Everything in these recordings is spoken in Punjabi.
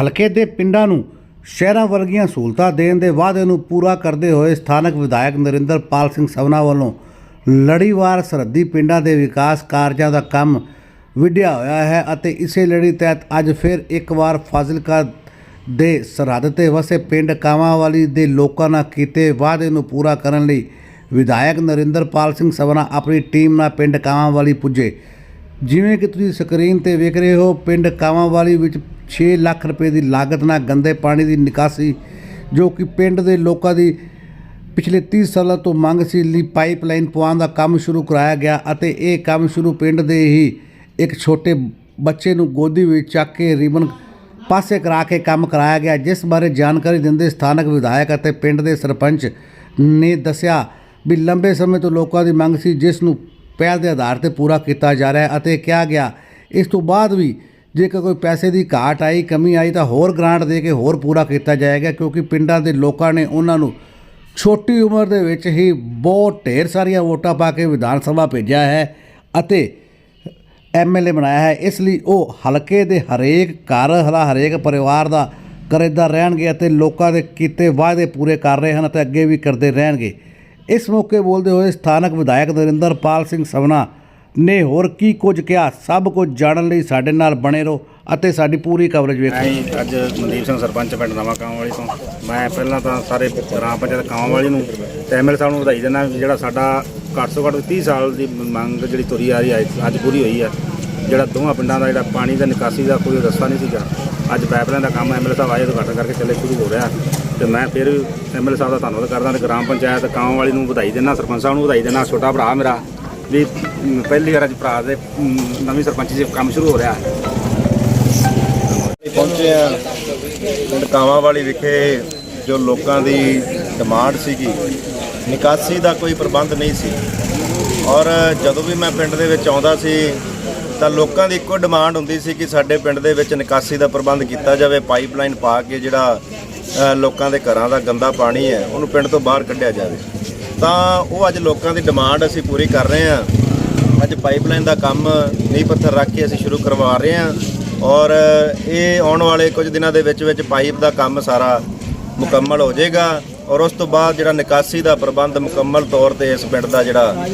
ਹਲਕੇ ਦੇ ਪਿੰਡਾਂ ਨੂੰ ਸ਼ਹਿਰਾਂ ਵਰਗੀਆਂ ਸਹੂਲਤਾਂ ਦੇਣ ਦੇ ਵਾਅਦੇ ਨੂੰ ਪੂਰਾ ਕਰਦੇ ਹੋਏ ਸਥਾਨਕ ਵਿਧਾਇਕ ਨਰਿੰਦਰਪਾਲ ਸਿੰਘ ਸਵਨਾ ਵੱਲੋਂ ਲੜੀਵਾਰ ਸਰਹੱਦੀ ਪਿੰਡਾਂ ਦੇ ਵਿਕਾਸ ਕਾਰਜਾਂ ਦਾ ਕੰਮ ਵਿੱਢਿਆ ਹੋਇਆ ਹੈ ਅਤੇ ਇਸੇ ਲੜੀ ਤਹਿਤ ਅੱਜ ਫਿਰ ਇੱਕ ਵਾਰ ਫਾਜ਼ਿਲਕਾ ਦੇ ਸਰਹੱਦ ਤੇ ਵਸੇ ਪਿੰਡ ਕਾਵਾਂਵਾਲੀ ਦੇ ਲੋਕਾਂ ਨਾਲ ਕੀਤੇ ਵਾਅਦੇ ਨੂੰ ਪੂਰਾ ਕਰਨ ਲਈ ਵਿਧਾਇਕ ਨਰਿੰਦਰਪਾਲ ਸਿੰਘ ਸਵਨਾ ਆਪਣੀ ਟੀਮ ਨਾਲ ਪਿੰਡ ਕਾਵਾਂਵਾਲੀ ਪੁੱਜੇ। ਜਿਵੇਂ ਕਿ ਤੁਸੀਂ ਸਕਰੀਨ ਤੇ ਵੇਖ ਰਹੇ ਹੋ, ਪਿੰਡ ਕਾਵਾਂਵਾਲੀ ਵਿੱਚ 6 ਲੱਖ ਰੁਪਏ ਦੀ ਲਾਗਤ ਨਾਲ ਗੰਦੇ ਪਾਣੀ ਦੀ ਨਿਕਾਸੀ ਜੋ ਕਿ ਪਿੰਡ ਦੇ ਲੋਕਾਂ ਦੀ ਪਿਛਲੇ 30 ਸਾਲਾਂ ਤੋਂ ਮੰਗ ਸੀ, ਲਈ ਪਾਈਪਲਾਈਨ ਪਵਾਉਣ ਦਾ ਕੰਮ ਸ਼ੁਰੂ ਕਰਾਇਆ ਗਿਆ ਅਤੇ ਇਹ ਕੰਮ ਸ਼ੁਰੂ ਪਿੰਡ ਦੇ ਹੀ ਇੱਕ ਛੋਟੇ ਬੱਚੇ ਨੂੰ ਗੋਦੀ ਵਿੱਚ ਚੱਕ ਕੇ ਰਿਬਨ ਪਾਸੇ ਕਰਾ ਕੇ ਕੰਮ ਕਰਾਇਆ ਗਿਆ, ਜਿਸ ਬਾਰੇ ਜਾਣਕਾਰੀ ਦਿੰਦੇ ਸਥਾਨਕ ਵਿਧਾਇਕ ਅਤੇ ਪਿੰਡ ਦੇ ਸਰਪੰਚ ਨੇ ਦੱਸਿਆ ਵੀ ਲੰਬੇ ਸਮੇਂ ਤੋਂ ਲੋਕਾਂ ਦੀ ਮੰਗ ਸੀ, ਜਿਸ ਨੂੰ ਪਹਿਲ ਦੇ ਆਧਾਰ ਤੇ ਪੂਰਾ ਕੀਤਾ ਜਾ ਰਿਹਾ ਹੈ ਅਤੇ ਕਿਹਾ ਗਿਆ, ਇਸ ਤੋਂ ਬਾਅਦ ਵੀ ਜੇਕਰ ਕੋਈ ਪੈਸੇ ਦੀ ਘਾਟ ਆਈ, ਕਮੀ ਆਈ, ਤਾਂ ਹੋਰ ਗ੍ਰਾਂਟ ਦੇ ਕੇ ਹੋਰ ਪੂਰਾ ਕੀਤਾ ਜਾਏਗਾ, ਕਿਉਂਕਿ ਪਿੰਡਾਂ ਦੇ ਲੋਕਾਂ ਨੇ ਉਹਨਾਂ ਨੂੰ ਛੋਟੀ ਉਮਰ ਦੇ ਵਿੱਚ ਹੀ ਬਹੁਤ ਢੇਰ ਸਾਰੀਆਂ ਵੋਟਾਂ ਪਾ ਕੇ ਵਿਧਾਨ ਸਭਾ ਭੇਜਿਆ ਹੈ ਅਤੇ ਐਮਐਲਏ ਬਣਾਇਆ ਹੈ। ਇਸ ਲਈ ਉਹ ਹਲਕੇ ਦੇ ਹਰੇਕ ਘਰ, ਹਲਾ ਹਰੇਕ ਪਰਿਵਾਰ ਦਾ ਕਰੇਦਾ ਰਹਿਣਗੇ ਅਤੇ ਲੋਕਾਂ ਦੇ ਕੀਤੇ ਵਾਅਦੇ ਪੂਰੇ ਕਰ ਰਹੇ ਹਨ ਅਤੇ ਅੱਗੇ ਵੀ ਕਰਦੇ ਰਹਿਣਗੇ। ਇਸ ਮੌਕੇ ਬੋਲਦੇ ਹੋਏ ਸਥਾਨਕ ਵਿਧਾਇਕ ਨਰਿੰਦਰਪਾਲ ਸਿੰਘ ਸਵਨਾ ਨੇ ਹੋਰ ਕੀ ਕੁਝ ਕਿਹਾ? ਸਭ ਕੁਝ ਜਾਣਨ ਲਈ ਸਾਡੇ ਨਾਲ ਬਣੇ ਰਹੋ ਅਤੇ ਸਾਡੀ ਪੂਰੀ ਕਵਰੇਜ ਵੇਖੋ। ਮੈਂ ਅੱਜ ਮਨਦੀਪ ਸਿੰਘ ਸਰਪੰਚ ਪਿੰਡ ਨਵਾਂ ਕਾਂਵਾਂ ਵਾਲੀ ਤੋਂ। ਮੈਂ ਪਹਿਲਾਂ ਤਾਂ ਸਾਰੇ ਗ੍ਰਾਮ ਪੰਚਾਇਤ ਕਾਂਵਾਂ ਵਾਲੀ ਨੂੰ ਤੇ ਐਮਐਲ ਸਾਹਿਬ ਨੂੰ ਵਧਾਈ ਦਿੰਦਾ ਵੀ ਜਿਹੜਾ ਸਾਡਾ ਘੱਟ ਤੋਂ ਘੱਟ 30 ਸਾਲ ਦੀ ਮੰਗ ਜਿਹੜੀ ਤੁਰੀ ਆ ਰਹੀ ਹੈ ਅੱਜ ਪੂਰੀ ਹੋਈ ਹੈ ਜਿਹੜਾ ਦੋਵਾਂ ਪਿੰਡਾਂ ਦਾ ਜਿਹੜਾ ਪਾਣੀ ਦਾ ਨਿਕਾਸੀ ਦਾ ਕੋਈ ਰਸਤਾ ਨਹੀਂ ਸੀਗਾ। ਅੱਜ ਪਾਈਪਲਾਈਨ ਦਾ ਕੰਮ ਐਮਐਲ ਸਾਹਿਬ ਆਏ ਉਦਘਾਟਨ ਕਰਕੇ ਚੱਲੇ ਸ਼ੁਰੂ ਹੋ ਰਿਹਾ। ਤੇ ਮੈਂ ਫਿਰ ਐਮਐਲ ਸਾਹਿਬ ਦਾ ਧੰਨਵਾਦ ਕਰਦਾ ਤੇ ਗ੍ਰਾਮ ਪੰਚਾਇਤ ਕਾਂਵਾਂ ਵਾਲੀ ਨੂੰ ਵਧਾਈ ਦਿੰਦਾ, ਸਰਪੰਚ ਸਾਹਿਬ ਨੂੰ ਵਧਾਈ ਦਿੰਦਾ, ਛੋਟਾ ਭਰਾ ਮੇਰਾ। ਵੀ ਪਹਿਲੀ ਵਾਰ ਅੱਜ ਭਰਾ ਦੇ ਨਵੀਂ ਸਰਪੰਚੀ 'ਚ ਕੰਮ ਸ਼ੁਰੂ ਹੋ ਰਿਹਾ। ਹੈ ਪਹੁੰਚੇ ਆ ਪਿੰਡ ਕਾਵਾਂਵਾਲੀ ਵਿਖੇ, ਜੋ ਲੋਕਾਂ ਦੀ ਡਿਮਾਂਡ ਸੀਗੀ। ਨਿਕਾਸੀ ਦਾ ਕੋਈ ਪ੍ਰਬੰਧ ਨਹੀਂ ਸੀ। ਔਰ ਜਦੋਂ ਵੀ ਮੈਂ ਪਿੰਡ ਦੇ ਵਿੱਚ ਆਉਂਦਾ ਸੀ, ਤਾਂ ਲੋਕਾਂ ਦੀ ਇੱਕੋ ਡਿਮਾਂਡ ਹੁੰਦੀ ਸੀ ਕਿ ਸਾਡੇ ਪਿੰਡ ਦੇ ਵਿੱਚ ਨਿਕਾਸੀ ਦਾ ਪ੍ਰਬੰਧ ਕੀਤਾ ਜਾਵੇ, ਪਾਈਪਲਾਈਨ ਪਾ ਕੇ ਜਿਹੜਾ ਲੋਕਾਂ ਦੇ ਘਰਾਂ ਦਾ ਗੰਦਾ ਪਾਣੀ ਹੈ, ਉਹਨੂੰ ਪਿੰਡ ਤੋਂ ਬਾਹਰ ਕੱਢਿਆ ਜਾਵੇ। ਤਾਂ ਉਹ ਅੱਜ ਲੋਕਾਂ ਦੀ ਡਿਮਾਂਡ ਅਸੀਂ ਪੂਰੀ ਕਰ ਰਹੇ ਹਾਂ। ਅੱਜ ਪਾਈਪਲਾਈਨ ਦਾ ਕੰਮ ਨੀਂਹ ਪੱਥਰ ਰੱਖ ਕੇ ਅਸੀਂ ਸ਼ੁਰੂ ਕਰਵਾ ਰਹੇ ਹਾਂ। ਔਰ ਇਹ ਆਉਣ ਵਾਲੇ ਕੁਝ ਦਿਨਾਂ ਦੇ ਵਿੱਚ ਵਿੱਚ ਪਾਈਪ ਦਾ ਕੰਮ ਸਾਰਾ ਮੁਕੰਮਲ ਹੋ ਜਾਏਗਾ। ਔਰ ਉਸ ਤੋਂ ਬਾਅਦ ਜਿਹੜਾ ਨਿਕਾਸੀ ਦਾ ਪ੍ਰਬੰਧ ਮੁਕੰਮਲ ਤੌਰ ਤੇ ਇਸ ਪਿੰਡ ਦਾ ਜਿਹੜਾ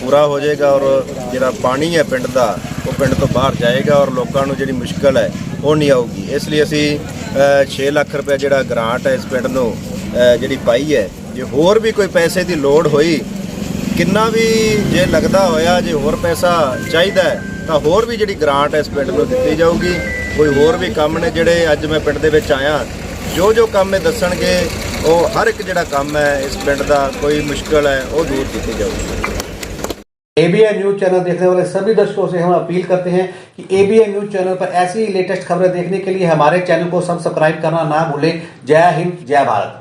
ਪੂਰਾ ਹੋ ਜਾਏਗਾ। ਔਰ ਜਿਹੜਾ ਪਾਣੀ ਹੈ ਪਿੰਡ ਦਾ ਉਹ ਪਿੰਡ ਤੋਂ ਬਾਹਰ ਜਾਏਗਾ ਔਰ ਲੋਕਾਂ ਨੂੰ ਜਿਹੜੀ ਮੁਸ਼ਕਲ ਹੈ ਉਹ ਨਹੀਂ ਆਊਗੀ। ਇਸ ਲਈ ਅਸੀਂ ਅ, 6 ਲੱਖ ਰੁਪਏ ਜਿਹੜਾ ਗ੍ਰਾਂਟ ਹੈ ਇਸ ਪਿੰਡ ਨੂੰ ਜਿਹੜੀ ਪਾਈ ਹੈ ਜੇ ਹੋਰ ਵੀ ਕੋਈ ਪੈਸੇ ਦੀ ਲੋੜ ਹੋਈ ਕਿੰਨਾ ਵੀ ਜੇ ਲੱਗਦਾ ਹੋਇਆ ਜੇ ਹੋਰ ਪੈਸਾ ਚਾਹੀਦਾ ਹੈ, ਤਾਂ ਹੋਰ ਵੀ ਜਿਹੜੀ ਗ੍ਰਾਂਟ ਹੈ ਇਸ ਪਿੰਡ ਨੂੰ ਦਿੱਤੀ ਜਾਊਗੀ ਕੋਈ ਹੋਰ ਵੀ ਕੰਮ ਨੇ ਜਿਹੜੇ ਅੱਜ ਮੈਂ ਪਿੰਡ ਦੇ ਵਿੱਚ ਆਇਆ ਜੋ ਜੋ ਕੰਮ ਇਹ ਦੱਸਣਗੇ ਉਹ ਹਰ ਇੱਕ ਜਿਹੜਾ ਕੰਮ ਹੈ ਇਸ ਪਿੰਡ ਦਾ ਕੋਈ ਮੁਸ਼ਕਲ ਹੈ ਉਹ ਦੂਰ ਕੀਤੀ ਜਾਊਗੀ एबीएन न्यूज चैनल देखने वाले सभी दर्शकों से हम अपील करते हैं कि एबीएन न्यूज चैनल पर ऐसी ही लेटेस्ट खबरें देखने के लिए हमारे चैनल को सब्सक्राइब करना ना भूलें जय हिंद जय भारत